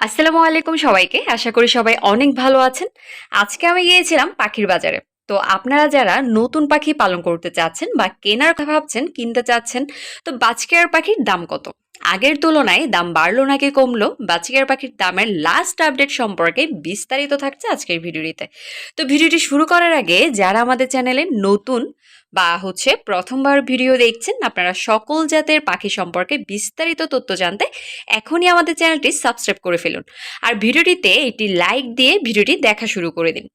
আসসালামু আলাইকুম সবাইকে। আশা করি সবাই অনেক ভালো আছেন। আজকে আমি গিয়েছিলাম পাখির বাজারে। তো আপনারা যারা নতুন পাখি পালন করতে চাচ্ছেন বা কেনার কথা ভাবছেন, কিনতে চাচ্ছেন, তো বাজকেয়ার পাখির দাম কত? আগের তুলনায় দাম বাড়লো নাকি কমলো? বাজকেয়ার পাখির দামের লাস্ট আপডেট সম্পর্কে বিস্তারিত থাকছে আজকের ভিডিওটিতে। তো ভিডিওটি শুরু করার আগে যারা আমাদের চ্যানেলে নতুন বা হচ্ছে প্রথমবার ভিডিও দেখছেন, আপনারা সকল জাতের পাখি সম্পর্কে বিস্তারিত তথ্য জানতে এখনই আমাদের চ্যানেলটি সাবস্ক্রাইব করে ফেলুন। আর ভিডিওটিতে একটি লাইক দিয়ে ভিডিওটি দেখা শুরু করে দিন।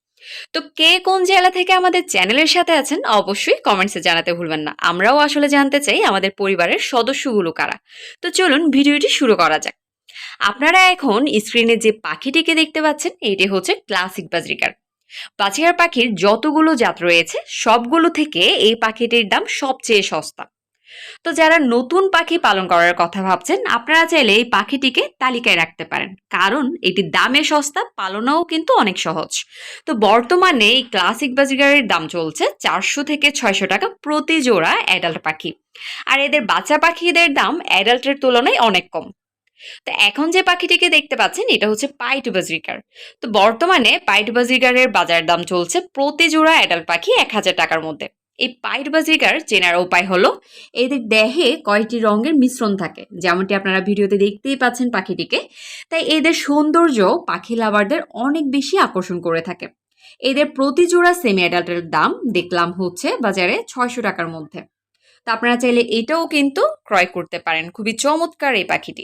তো কে কোন জেলা থেকে আমাদের চ্যানেলের সাথে আছেন, অবশ্যই কমেন্টসে জানাতে ভুলবেন না। আমরাও আসলে জানতে চাই আমাদের পরিবারের সদস্যগুলো কারা। তো চলুন ভিডিওটি শুরু করা যাক। আপনারা এখন স্ক্রিনে যে পাখিটিকে দেখতে পাচ্ছেন, এটি হচ্ছে ক্লাসিক বাজরিকার। বাজিকার পাখির যতগুলো জাত রয়েছে, সবগুলো থেকে এই পাখিটির দাম সবচেয়ে সস্তা। তো যারা নতুন পাখি পালন করার কথা ভাবছেন, আপনারা চাইলে এই পাখিটিকে তালিকায় রাখতে পারেন। কারণ এটি দামে সস্তা, পালনেও কিন্তু অনেক সহজ। তো বর্তমানে এই ক্লাসিক বাজিগারের দাম চলছে চারশো থেকে ছয়শো টাকা প্রতি জোড়া অ্যাডাল্ট পাখি। আর এদের বাচ্চা পাখিদের দাম অ্যাডাল্টের তুলনায় অনেক কম। তো এখন যে পাখিটিকে দেখতে পাচ্ছেন, এটা হচ্ছে পাইট বাজরিকার তো বর্তমানে পাইট বাজরিকারের বাজার দাম চলছে প্রতি জোড়া অ্যাডাল্ট পাখি এক হাজার টাকার মধ্যে। এই পাইট বাজিকার চেনার উপায় হলো এদের দেহে কয়েকটি রঙের মিশ্রণ থাকে, যেমনটি আপনারা ভিডিওতে দেখতেই পাচ্ছেন পাখিটিকে। তাই এদের সৌন্দর্য পাখি লাভারদের অনেক বেশি আকর্ষণ করে থাকে। এদের প্রতি জোড়া সেমি অ্যাডাল্টের দাম দেখলাম হচ্ছে বাজারে ছয়শো টাকার মধ্যে। তো আপনারা চাইলে এটাও কিন্তু ক্রয় করতে পারেন, খুবই চমৎকার এই পাখিটি।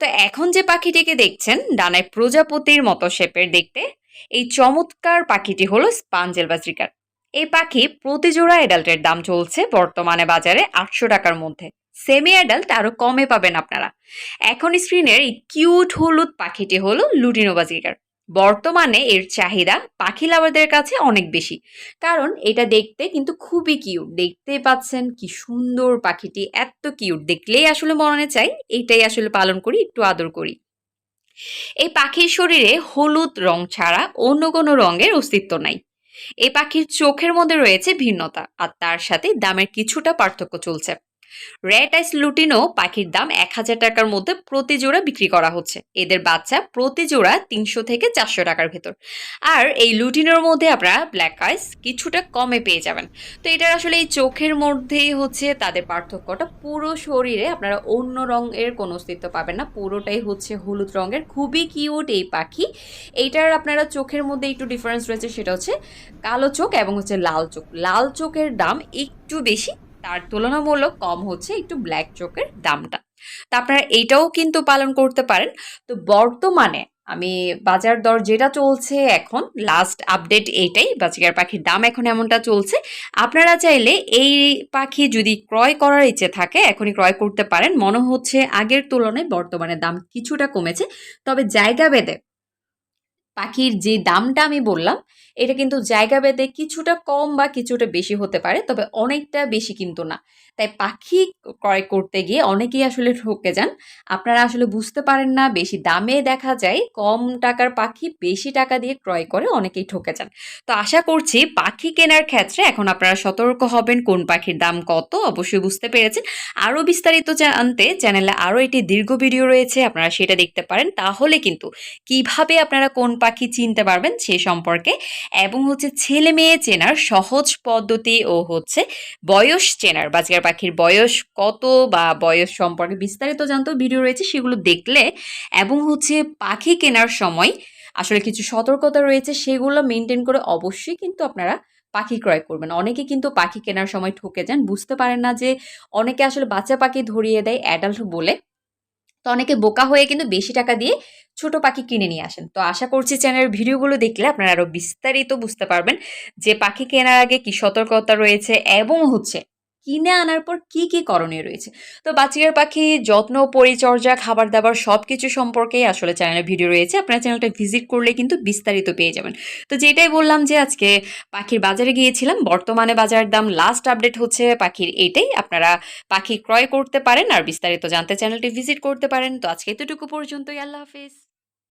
তো এখন যে পাখিটিকে দেখছেন, ডানায় প্রজাপতির মতো শেপের দেখতে, এই চমৎকার পাখিটি হলো স্পাঞ্জেল বাজরিকার এই পাখি প্রতি জোড়া অ্যাডাল্টের দাম চলছে বর্তমানে বাজারে আটশো টাকার মধ্যে। সেমি অ্যাডাল্ট আরও কমে পাবেন আপনারা। এখন স্ক্রিনের এই কিউট হলুদ পাখিটি হলো লুটিনো বাজিকার বর্তমানে এর চাহিদা পাখি লাভারদের কাছে অনেক বেশি। কারণ এটা দেখতে কিন্তু খুবই কিউট দেখতে পাচ্ছেন কি সুন্দর পাখিটি, এত কিউট দেখলেই আসলে মনে চাই, এটাই আসলে পালন করি, একটু আদর করি। এই পাখির শরীরে হলুদ রং ছাড়া অন্য কোনো রঙের অস্তিত্ব নাই। এই পাখির চোখের মধ্যে রয়েছে ভিন্নতা আর তার সাথে দামের কিছুটা পার্থক্য চলছে। রেড আইস লুটিনো পাখির দাম এক হাজার টাকার মধ্যে প্রতি জোড়া বিক্রি করা হচ্ছে। এদের বাচ্চা প্রতি জোড়া তিনশো থেকে চারশো টাকার ভেতর। আর এই লুটিনোর মধ্যে আপনারা ব্ল্যাক আইস কিছুটা কমে পেয়ে যাবেন। তো এটার আসলে এই চোখের মধ্যেই হচ্ছে তাদের পার্থক্যটা। পুরো শরীরে আপনারা অন্য রঙের কোনো অস্তিত্ব পাবেন না। পুরোটাই হচ্ছে হলুদ রঙের। খুবই কিউট এই পাখি। এইটার আপনারা চোখের মধ্যে একটু ডিফারেন্স রয়েছে, সেটা হচ্ছে কালো চোখ এবং হচ্ছে লাল চোখ। লাল চোখের দাম একটু বেশি তার তুলনামূলক কম হচ্ছে একটু ব্ল্যাক চোখের দামটা। তা আপনারা এইটাও কিন্তু পালন করতে পারেন। তো বর্তমানে আমি বাজার দর যেটা চলছে এখন লাস্ট আপডেট এইটাই, বাজিকার পাখির দাম এখন এমনটা চলছে। আপনারা চাইলে এই পাখি যদি ক্রয় করার ইচ্ছে থাকে, এখনই ক্রয় করতে পারেন। মনে হচ্ছে আগের তুলনায় বর্তমানে দাম কিছুটা কমেছে। তবে জায়গা ভেদে পাখির যে দামটা আমি বললাম, এটা কিন্তু জায়গা ভেদে কিছুটা কম বা কিছুটা বেশি হতে পারে, তবে অনেকটা বেশি কিন্তু না। তাই পাখি ক্রয় করতে গিয়ে অনেকেই আসলে ঠকে যান। আপনারা আসলে বুঝতে পারেন না, বেশি দামে দেখা যায়, কম টাকার পাখি বেশি টাকা দিয়ে ক্রয় করে অনেকেই ঠকে যান। তো আশা করছি পাখি কেনার ক্ষেত্রে এখন আপনারা সতর্ক হবেন, কোন পাখির দাম কত, অবশ্যই বুঝতে পেরেছেন। আরও বিস্তারিত জানতে চ্যানেলে আরও একটি দীর্ঘ ভিডিও রয়েছে, আপনারা সেটা দেখতে পারেন। তাহলে কিন্তু কীভাবে আপনারা কোন পাখি চিনতে পারবেন সে সম্পর্কে। এবং হচ্ছে ছেলে মেয়ে চেনার সহজ পদ্ধতি ও হচ্ছে বয়স চেনার, বাজিকার পাখির বয়স কত বা বয়স সম্পর্কে বিস্তারিত জানতেও ভিডিও রয়েছে, সেগুলো দেখলে এবং হচ্ছে পাখি কেনার সময় আসলে কিছু সতর্কতা রয়েছে, সেগুলো মেনটেন করে অবশ্যই কিন্তু আপনারা পাখি ক্রয় করবেন। অনেকে কিন্তু পাখি কেনার সময় ঠকে যান, বুঝতে পারেন না যে অনেকে আসলে বাচ্চা পাখি ধরিয়ে দেয় অ্যাডাল্ট বলে। তো অনেকে বোকা হয়ে কিন্তু বেশি টাকা দিয়ে ছোট পাখি কিনে নিয়ে আসেন। তো আশা করছি চ্যানেলের ভিডিওগুলো দেখলে আপনারা আরও বিস্তারিত বুঝতে পারবেন যে পাখি কেনার আগে কি সতর্কতা রয়েছে এবং হচ্ছে কিনে আনার পর কি কি করণীয় রয়েছে? তো বাচ্চার পাখি, যত্ন, পরিচর্যা খাবার দাবার সব কিছু সম্পর্কেই আসলে চ্যানেলে ভিডিও রয়েছে। আপনার চ্যানেলটা ভিজিট করলে কিন্তু বিস্তারিত পেয়ে যাবেন। তো যেটাই বললাম যে আজকে পাখির বাজারে গিয়েছিলাম, বর্তমানে বাজারের দাম লাস্ট আপডেট হচ্ছে পাখির এইটাই। আপনারা পাখি ক্রয় করতে পারেন আর বিস্তারিত জানতে চ্যানেলটি ভিজিট করতে পারেন। তো আজকে এতটুকু পর্যন্তই, আল্লাহ হাফিজ।